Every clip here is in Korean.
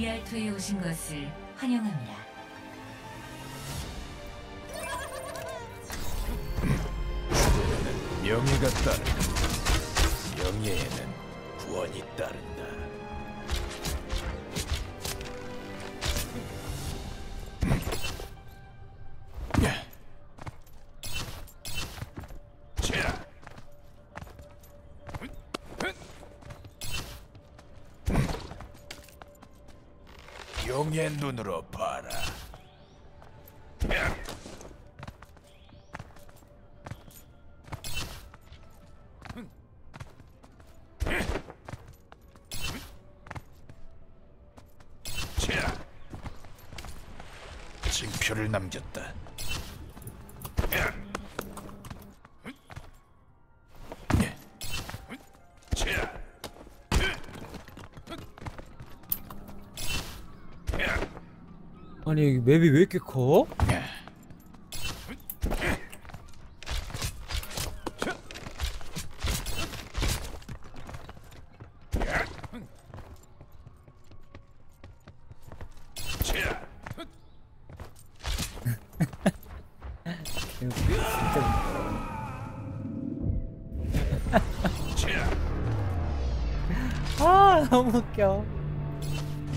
리알토에 오신 것을 환영합니다. 명예가 따른다. 명예에는 구원이 따른 용의 눈으로 봐라. 자, 징표를 남겼다. 아니 여기 맵이 왜 이렇게 커? 아 너무 웃겨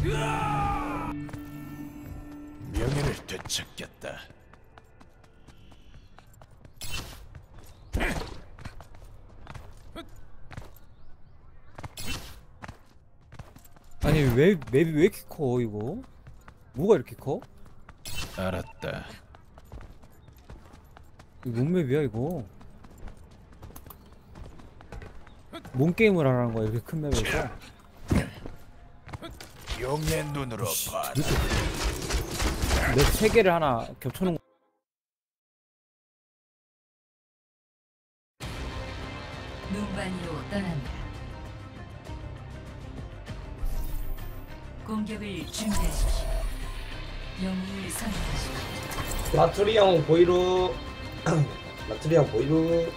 명예를 되찾겠다. 아니 맵, 맵이 왜 이렇게 커 이거? 뭐가 이렇게 커? 알았다. 이거 뭔 맵이야 이거? 뭔 게임을 하라는 거야 이렇게 큰 맵에서? 용의 눈으로 봐라. 맵세 개를 하나 겹쳐놓은 거 눈반이로 떠납니다. 공격을 준비하십시오. 영웅을 선택하십시오. 라투리 형 보이루 라투리 형 보이루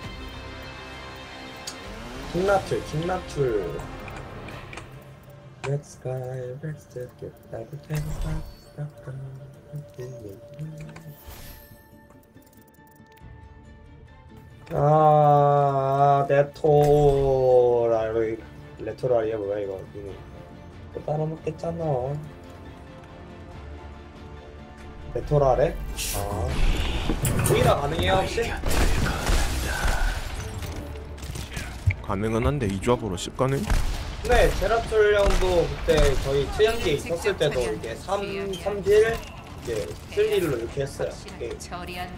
킹라툴 킹라툴 Let's go, let's get back to 아, 레토라, 이거 레토라리야 뭐야 이거? 이거 또 따라 먹겠잖아. 레토라래? 아, 보이라 가능해요 혹시? 가능은 한데 이 조합으로 10 가능? 네, 제라툴 형도 그때 저희 트연기에 있었을 때도 이게 3, 3딜 이게 7딜로 이렇게 했어요. 이게 처리한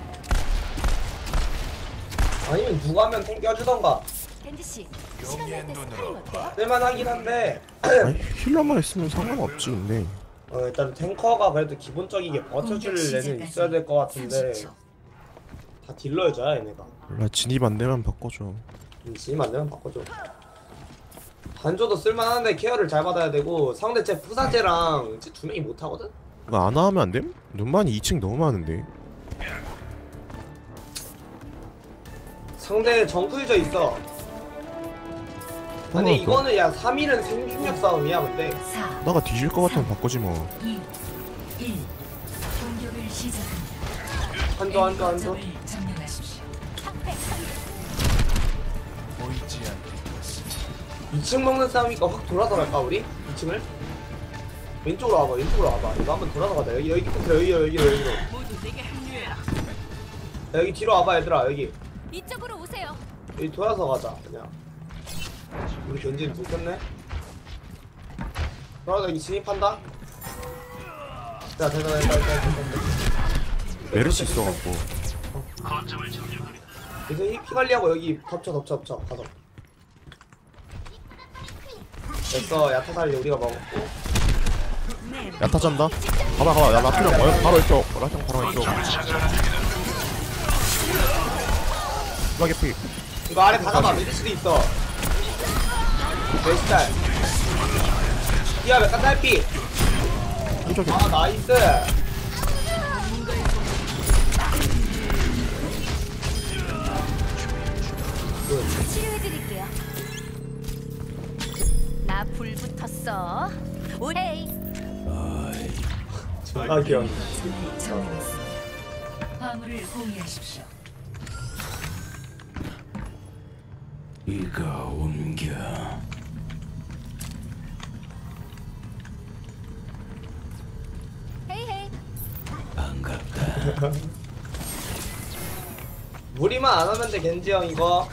아니면 누가 하면 땡겨주던가 댄디 씨, 시간 용의 날때 눈으로 스파링 어때요? 봐라. 쓸만하긴 한데 아니 힐러만 있으면 상관없지 근데 어, 일단 탱커가 그래도 기본적이게 버텨줄 애는 있어야 될 것 같은데 30초. 다 딜러여줘야 얘네가 몰라 진입 안 되면 바꿔줘 음, 지금 안 되면 바꿔줘 반조도 쓸만한데 케어를 잘 받아야 되고 상대 제 푸사제랑 제두 명이 못 하거든? 이거 안 하면 안 됨? 눈만이 2층 너무 많은데 상대 정크유저 있어 근데 하나 이거는 야 3일은 생존력 싸움이야 근데 4, 나가 뒤질 것 같으면 바꾸지 뭐 2, 1. 공격을 시작합니다. 한조 한조 한조 점을 점령하십시오. 보이지 않는 것은 2층 먹는 싸움이니까 확 돌아서 갈까 우리? 2층을? 왼쪽으로 와봐 왼쪽으로 와봐. 이거 한번 돌아서 가자 여기 여기 끝에 여기 여기 여기 여기 여기 뒤로 와봐 얘들아 여기. 이쪽으로 오세요. 여기 돌아서 가자 그냥. 우리 견지는 들켰네? 돌아서 여기 진입한다? 자 됐다 됐다 됐다 됐다 됐다 메르시 있어갖고. 그래서 이 피관리하고 여기 덮쳐 덮쳐 덮쳐 가서. 됐어 야타 살리 우리가 먹었고 야타 잔다. 가봐 가봐. 야 라트령 어, 바로 이쪽 라트령 바로 이쪽 스파게티 이거 아래 가져봐 메디스도 있어. 메디스탈 이야 메카 딸피. 한쪽에. 아 나이스. 치료해드릴게요. 나 불 붙었어. 오케이. 존나 귀여워. 화물을 공유하십시오. 이거 옮겨. 헤이 헤이. 반갑다. 무리만 안 하면 돼 겐지 형 이거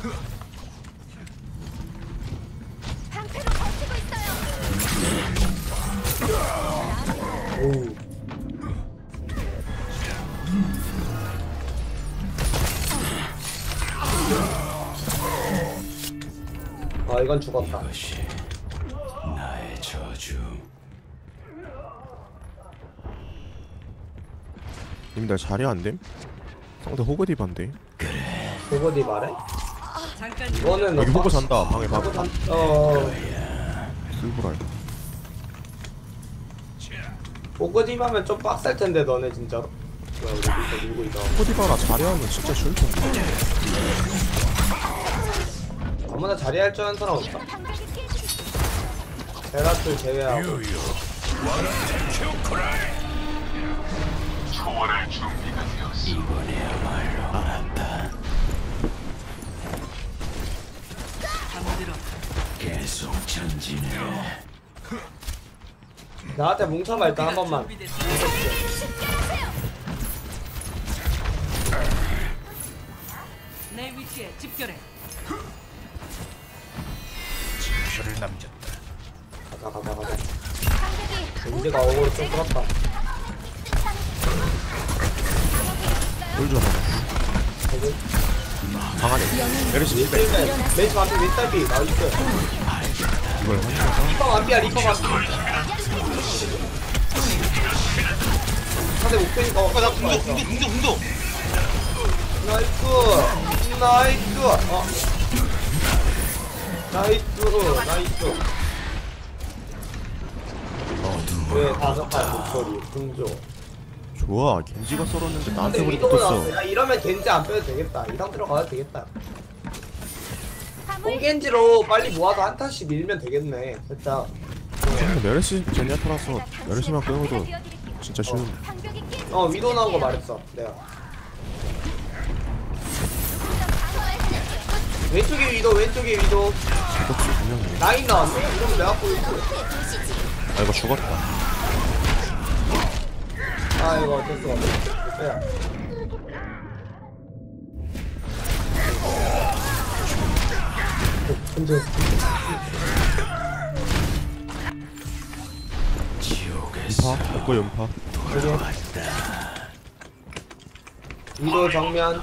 아 이건 죽었다. 이것이 나의 저주. 님들 자리 안 됨? 상대 호그 디 반데 그거디 말해? 이거는 여기 뭐 호그 잔다. 방에 빡- 방에 어. 슬브랄 보고집 하면 좀 빡셀 텐데 너네 진짜로 우리 밑에 밀고 있다 호그 디바라 자리 하면 진짜 텐데 아무나 자리할 줄 아는 사람 없다. 베라툴 제외하고. 계속 전진해. 나한테 뭉쳐봐 일단 한 번만 내 위치에 집결해. 표를 남겼다. 가자 가자 가자. 겐지가 어그로 좀 끌었다. 겐지 방 안에. 메르시 힐맨 맨치 앞에 윗달비 나이스. 이걸 리퍼 완비야 리퍼 완비. 상대 목표니까. 어, 나 궁도 궁도 궁도 궁도 나이스 나이스 어. 나이스 나이스 왜 다섯 발 목소리 궁조. 좋아 겐지가 썰었는데 나한테 근데 우리 위도 붙었어. 나왔어 야 이러면 겐지 안 빼도 되겠다. 이상 들어가도 되겠다. 화물? 뽕겐지로 빨리 모아서 한 탄씩 밀면 되겠네. 살짝 근데 메르시 제니아타라서 메르시만 끊어도. 진짜 쉬운 방벽이 깨지기. 어 위도 나온 거 말했어. 내가 왼쪽에 위도 왼쪽에 위도. 라인 나왔네? 이러면 내가 보이지 아 이거 죽었다. 아 이거 어쩔 수가 없네. 빼야. 근데 연파? 먹고 연파? 위도 정면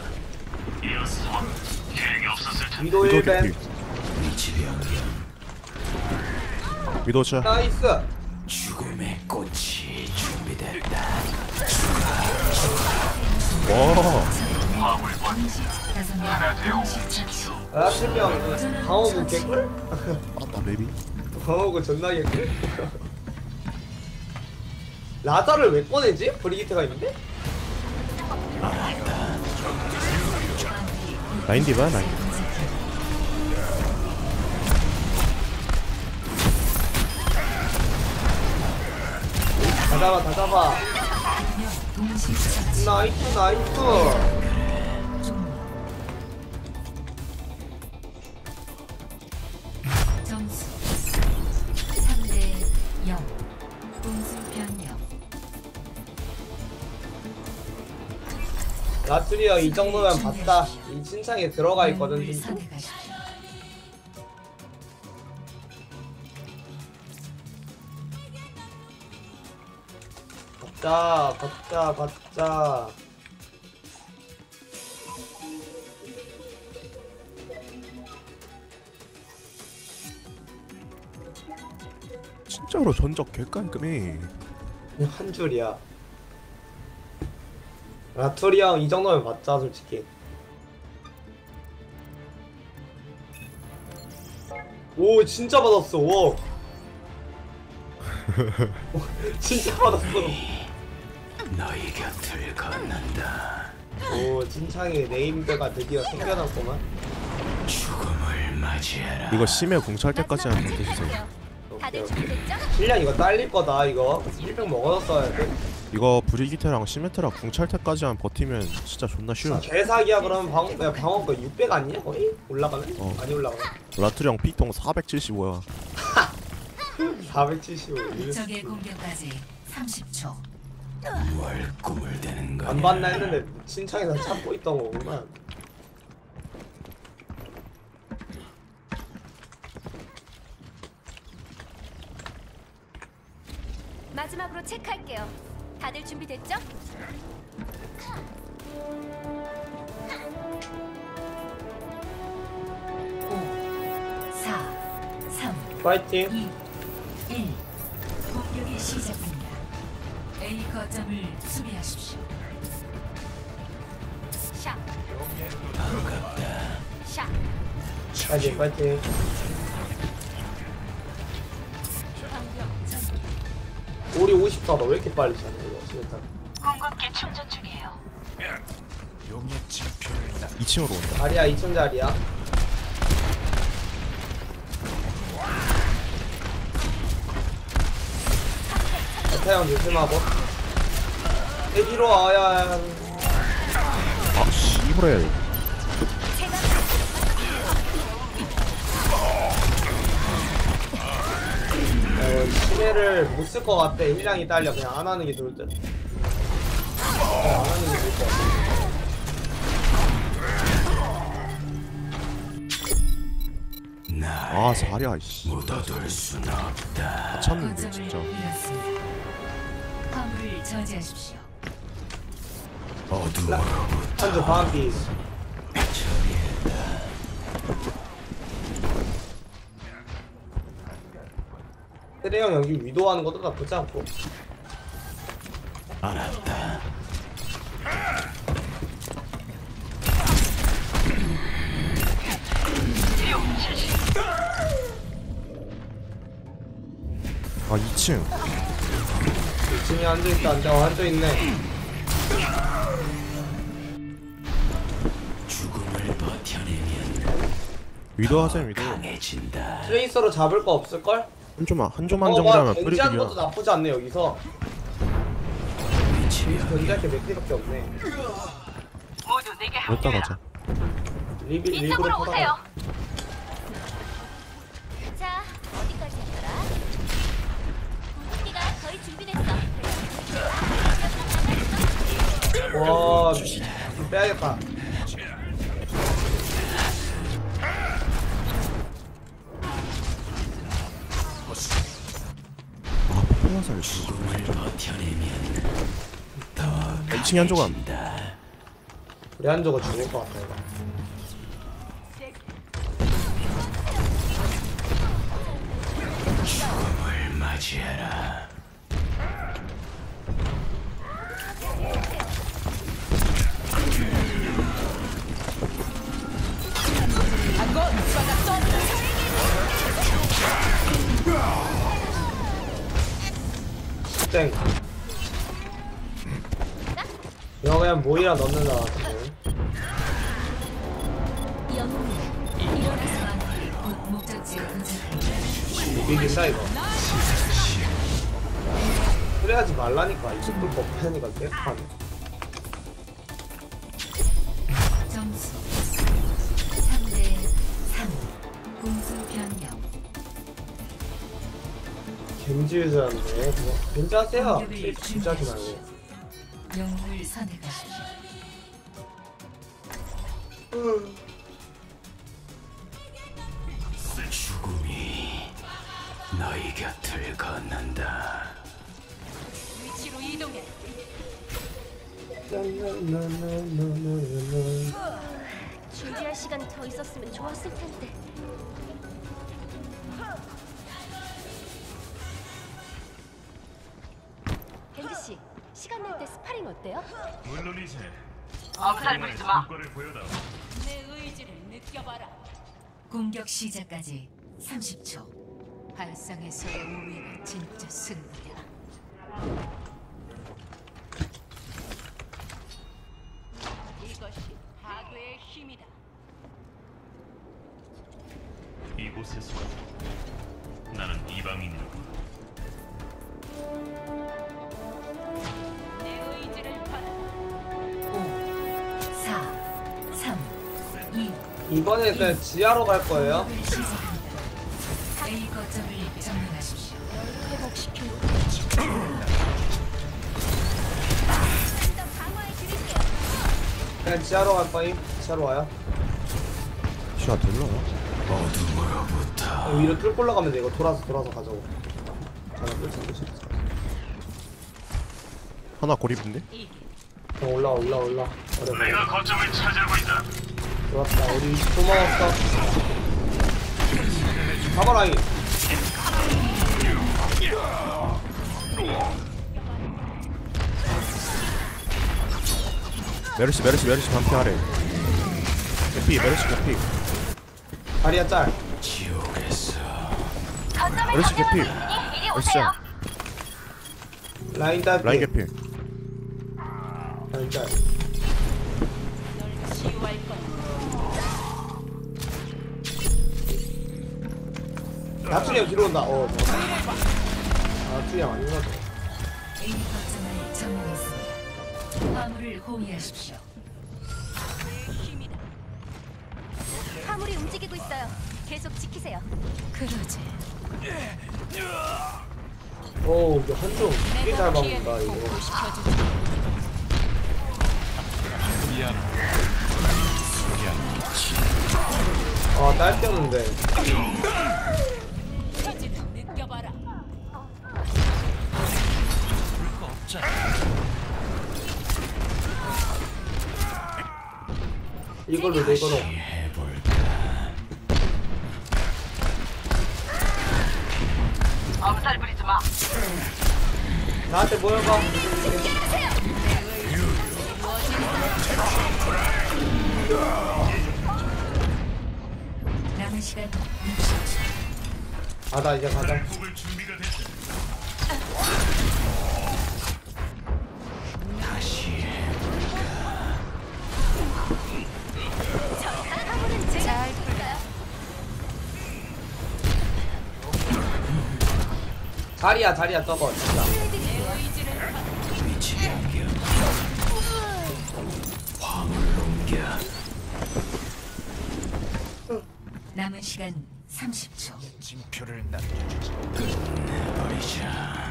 위도 위도 1벤 개피 위도 차 나이스 죽음의 꽃이 준비됐다. 와. 라슬병 강호구 개꿀? 아따 베비 강호구 존나 개꿀? 라자를 왜 꺼내지? 브리기트가 있는데? 라인 디바 라인 잡아 다 잡아. 나이스 나이스 점수 3대 0. 공수 변경. 라투리어 이 정도면 봤다 이 칭찬에 들어가 있거든 진짜. 받자 받자 받자. 진짜로 전적 개깔끔해 한 줄이야. 라투리어 이 정도면 받자 솔직히. 오 진짜 받았어 오 진짜 받았어 너희 곁을 걷는다. 오 진창의 네임드가 드디어 생겨났구만 죽음을 맞이해라. 이거 심해 궁찰 때까지 되시세요 해주세요. 이거 딸릴 거다 이거 1병 먹어줬어야 돼 이거 브리기테랑 시메트라 궁찰 때까지만 버티면 진짜 존나 쉬워 개사기야 그러면 방, 야, 방어가 600 아니야 거의? 올라가네? 어. 많이 올라가네 라투령 피통 475야 475 적의 공격까지 30초. 뭘 꿈을 대는 거냐? 안 봤나 했는데 신청해서 참고 있던 거구만 마지막으로 체크할게요. 다들 준비됐죠? 오, 사, 삼, 파이팅 거점을 수비하십시오. 샷. 샷. 파이팅 파이팅 우리 54도 왜 이렇게 빨리 차냐 이거. 진짜 공격기 충전 중이에요. 용의 지표를 나 2층으로 온다. 자리야 2천 자리야. 태양 조심하고 애기로 와야 아 씨브레 어, 시내를 못 쓸 것 같아. 일량이 딸려. 그냥 안 하는 게 좋을 듯. 그냥 안 하는 게 좋을 것 같아. 날아 자리야 씨 묻어둘 순 없다. 거점을 진짜 잃었습니다. 화물을 저지하십시오. 어두워로부터 한주 반피. 트레형 여기 위도하는 것도 나쁘지 않고. 알았다. 아 2층 지금 앉아있다, 앉아. 어, 앉아있네. 죽음을 버텨내면 위도 하셈 위도 강해진다. 트레이서로 잡을 거 없을걸? 한 조만 한 조만 어, 정도 와, 하면 견제하는 것도 나쁘지 않네, 여기서. 위치야. 견제할 게 몇 개밖에 없네. 여기다 가자 리비, 리브를 이쪽으로. 오세요. 와, 좀 빼야겠다. 아 죽음을 버텨내면 더 2층에 한 조각 강해진다. 우리 한조가 죽을 것 같아, 이거. 그냥 모이라 넣는다, 지금. 도착합니다. 이긴다, 이거. 그래야지 말라니까. 이 정도 법하니까 개판해. 점수 3대 3. 공수 변경. 겐지 유저인데, 그거. 겐지 하세요. 진짜 하지 말고. 영웅을 선택하십시오. 죽음이 너희 곁을 걷는다. 위치로 이동해. 준비할 시간이 더 있었으면 좋았을 텐데. 스파링 어때요? 물론이지. 엄살 부리지 마. 성과를. 내 의지를 느껴봐라. 공격 시작까지 30초. 발상에서의 우위가 진짜 승리야. 이것이 파괴의 힘이다. 이곳에서 나는 이방 오, 이, 이번에는 지하로 갈 거예요. 공격을 시작합니다. A 거점을 점령하십시오. 회복시켜. 그냥 지하로 갈 거임. 지하로 와요. 시야? 어둠으로부터 어, 위로 뚫고 올라가면 돼. 이거 돌아서 돌아서 가자고. 뚫자 뚫자. 하나 고립인데? 그냥 올라와 올라와 올라. 어려 내가 거점을 찾아고 있다. 좋았다. 우리 20초 먹었어. 가봐라 이. 메르시 메르시 메르시 반피 아래 개피 메르시 개피 다리야 짤. 메르시 개피 메르시 짱 라인 딸. 라인 개피 라인 짤. 투리야 뒤로 온다. 어. 아닌 것 같아. A 거점을 점령했습니다. 화물을 호위하십시오. 화물이 움직이고 있어요. 계속 지키세요. 그러지. 오, 이거 한쪽 되게 잘 막는다 이거. 아, 딸 꼈는데. 이걸로 내 이걸로. 해볼까 나한테 모여봐. 남은 시간 60초. 아, 나 이제 가자. 자리야, 자리야, 저거. 진짜. 남은 시간 30초. 버리자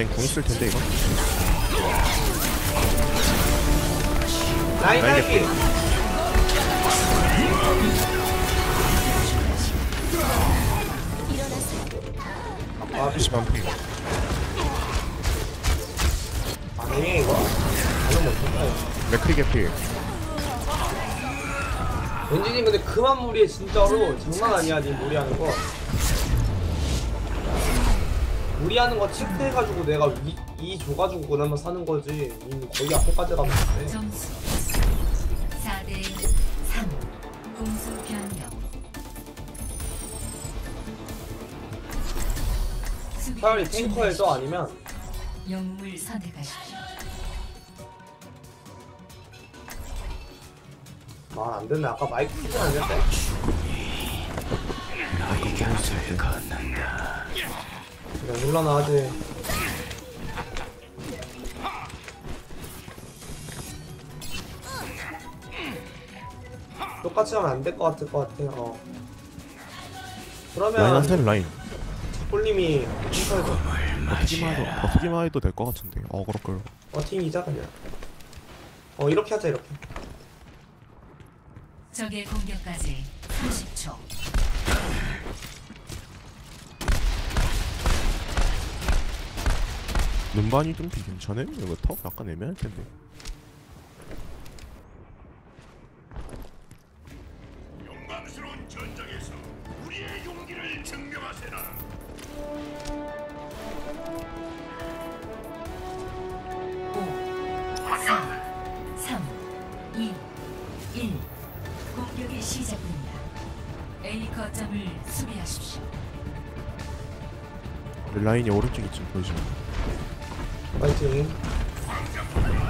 라인 궁 있을 텐데 이거 라인 라인 딸기. 아, 메르시 반피 아니네, 이거. 나는 못한다, 이거. 맥크리 개피 연진이 근데 그만 무리해, 진짜로. 장난 아니야, 니 무리하는 거. 무리하는 거 체크해가지고 내가 위, 이 줘가지고 그나마 사는 거지. 이미 거기 앞에까지 가면 돼. 점수 4대 3. 공수 변경. 수비를 차라리 탱커에서 아니면 영물 선택하십시오. 말안 됐네. 아까 마이크 키지 않는데? 너희 곁을 걷는다 그냥 물러나 하지. 똑같이 하면 안 될 것 같을 것 같아. 어. 그러면 라인한테는 라인 폴님이 어떻게만 해도 어떻게만 해도 될 것 같은데 어 그럴걸 버팅이자 그냥. 어 이렇게 하자 이렇게. 적의 공격까지 30초. 눈반이 좀 괜찮네? 이거 턱 약간 애매할 텐데 오, 사, 삼, 이, 일. 공격이 시작됩니다. A 거점을 수비하십시오. 라인이 오른쪽 이쯤 보이죠 파이팅.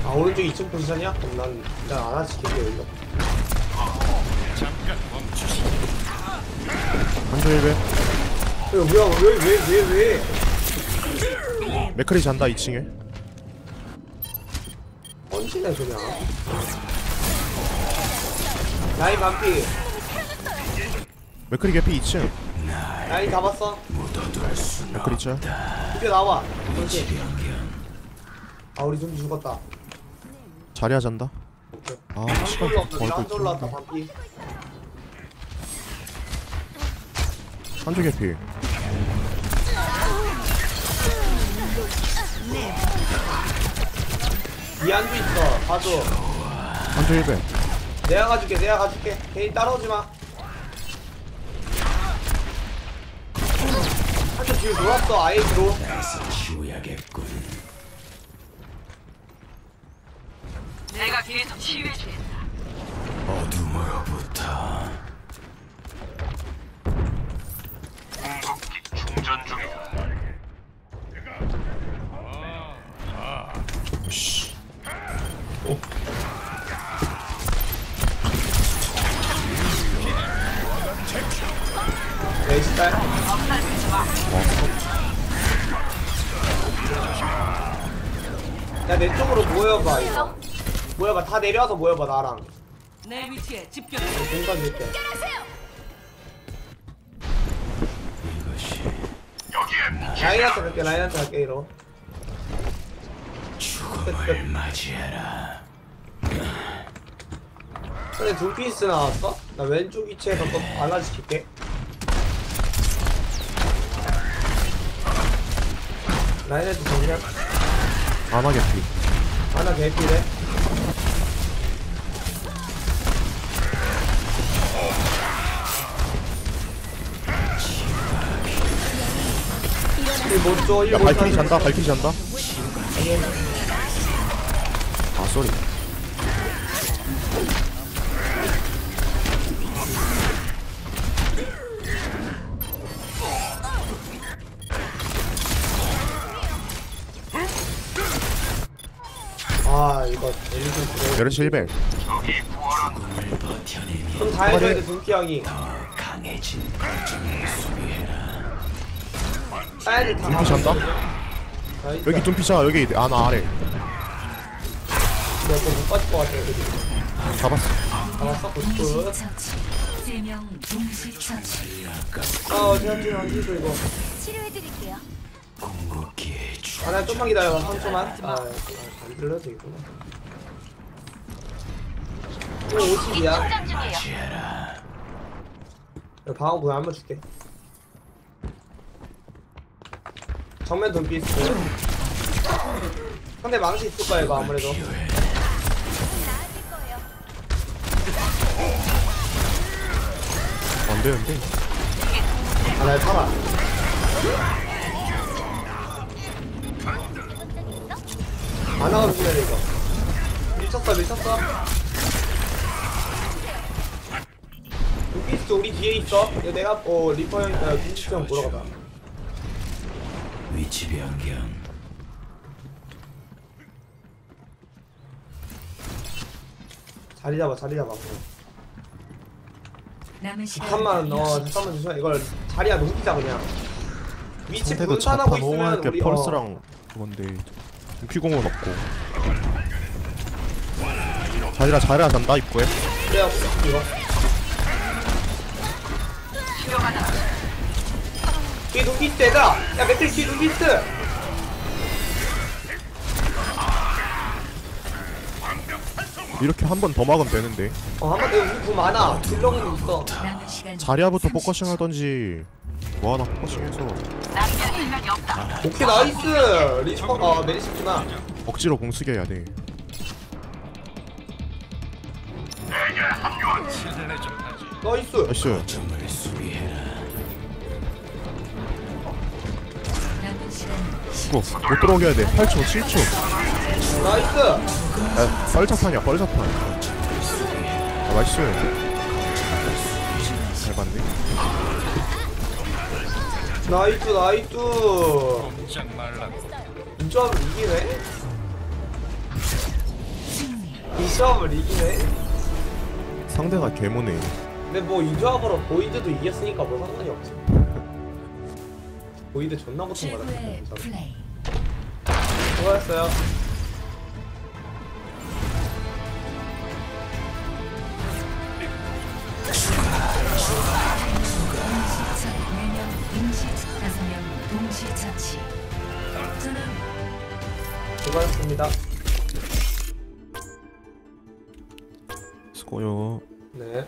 아 오른쪽 2층 포지션이야? 그럼 난 일단 안아 지킬게 여기서 한조 1배. 이거 뭐야 왜왜 왜 왜, 왜? 맥크리 잔다 2층에. 펀치네 그냥. 라인 반피. 맥크리 개피 2층. 라인 잡았어. 맥크리 짤 이제 나와. 그렇지 아 우리 좀 죽었다. 자리야 잔다. 오케이. 아한 시간 졸라 왔다 있다 반피 한조 개피 미안도 있어 봐줘. 한조 1배 내가 가줄게 내가 가줄게. 괜히 따라오지 마. 한쪽 뒤로 돌았어 아예 뒤로. 치워야겠군. 내가 계속 치유해 주겠다. 어둠으로부터. 씨내 스타일 야내 쪽으로 모여봐 이거 모여봐. 다 내려와서 모여봐 나랑. 내 위치에 집결. 공간 줄게 이것이 라인한테 갈게 라인한테 갈게 이러 죽음을 맞이해라. 근데 둘피스 나왔어? 나 왼쪽 위치에서 또 발라지킬게. 라인한테 정리할 개피. 하나 개피래 일못줘 야 발키리 잔다 발키리 잔다. 아 쏘리. 아 이거 엘리전 그래 메르시 1배. 죽음을 버텨내니 그럼 다 해줘야 돼 둘피 형이. 강해진 수비해 다 둠피 잔다. 여기 둠피 자 여기 아나 아래. 내가 또못 빠질 것 같아 여기 잡았어. 잡았어? 동시 굿굿 처치. 세명 동시 처치. 아 제한테 안기죠 이거? 치료해드릴게요. 주 아나 좀만 기다려 3초만. 아안 들려도 되겠구나. 이거 50이야? 맞이해라. 방어 구현 한번 줄게 정면 돈피스 상대 망치 있을 거야 이거 아무래도. 거예요. 안 되는데? 아날 팔아. 안 나가면 그냥 이거. 미쳤어 미쳤어. 돈피스 우리 뒤에 있어. 이거 내가 어 리퍼 형 어, 빈치스 형 보러 가봐 변경. 자리 잡아 자리 잡아. 남은 시간 잠깐만 어 잠깐만 잠시만 이걸 자리야 녹이자 그냥. 위치 분산하고 자판 있으면 게 우리 어, 펄스랑 그건데. 둠피공은 없고. 자리라 자리라 잔다 입구에. 그래야 이거 뒤에 눈피스 얘들아 야 매트릭 뒤에 눈피스 이렇게 한 번 더 막으면 되는데. 어 한번 내가 우리 구 많아. 딜러는 있어. 남은 시간 자리아부터 30초. 포커싱 하던지. 뭐 하나 포커싱해서. 없다. 오케이 나이스. 리스퍼 어 메리시구나. 억지로 공수겨야 돼. 나이스. 나이스. 수비해라. 이거 못 들어오게 해야 돼. 8초 7초. 나이스! 야 뻘자판이야 뻘자판. 아 나이스 잘 봤네. 나이트 나이트 이 조합을 이기네? 이 조합을 이기네? 상대가 개모네. 근데 뭐이 조합으로 보이드도 이겼으니까 뭐 상관이 없지. 보이드 존나. 플레이. 수고하셨어요. 동시 처 4명 임시 5명 동시 처치. 저는 수고하셨습니다. 수고요. 네